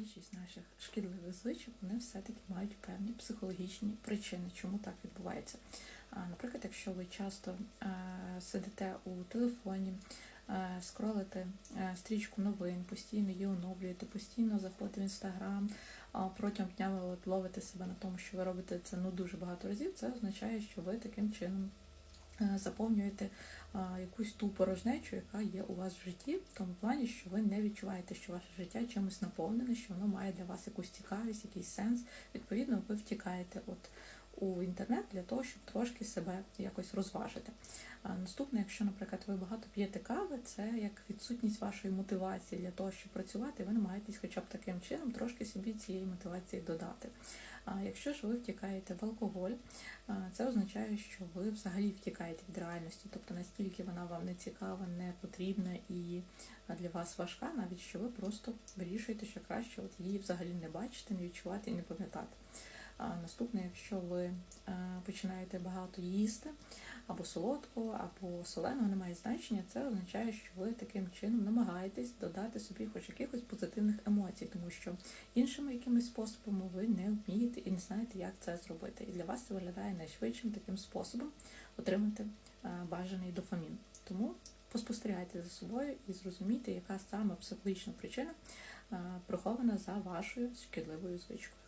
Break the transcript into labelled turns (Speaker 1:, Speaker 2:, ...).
Speaker 1: більшість наших шкідливих звичок вони все-таки мають певні психологічні причини, чому так відбувається. Наприклад, якщо ви часто е, сидите у телефоні, е, скролите е, стрічку новин, постійно її оновлюєте, постійно заходите в інстаграм, протягом дня ви ловите себе на тому, що ви робите це ну дуже багато разів, це означає, що ви таким чином заповнюєте якусь ту порожнечу, яка є у вас в житті, в тому плані, що ви не відчуваєте, що ваше життя чимось наповнене, що воно має для вас якусь цікавість, якийсь сенс. Відповідно, ви втікаєте от у інтернет для того, щоб трошки себе якось розважити. Наступне, якщо, наприклад, ви багато п'єте кави, це як відсутність вашої мотивації для того, щоб працювати, ви намагаєтесь хоча б таким чином трошки собі цієї мотивації додати. А якщо ж ви втікаєте в алкоголь, це означає, що ви взагалі втікаєте від реальності, тобто настільки вона вам не цікава, не потрібна і для вас важка, навіть що ви просто вирішуєте, що краще от її взагалі не бачити, не відчувати і не пам'ятати. Наступне, якщо ви е, починаєте багато їсти або солодкого, або соленого, немає значення, це означає, що ви таким чином намагаєтесь додати собі хоч якихось позитивних емоцій, тому що іншими якимись способами ви не вмієте і не знаєте, як це зробити. І для вас це виглядає найшвидшим таким способом отримати е, бажаний дофамін. Тому поспостерігайте за собою і зрозумійте, яка саме психологічна причина е, прихована за вашою шкідливою звичкою.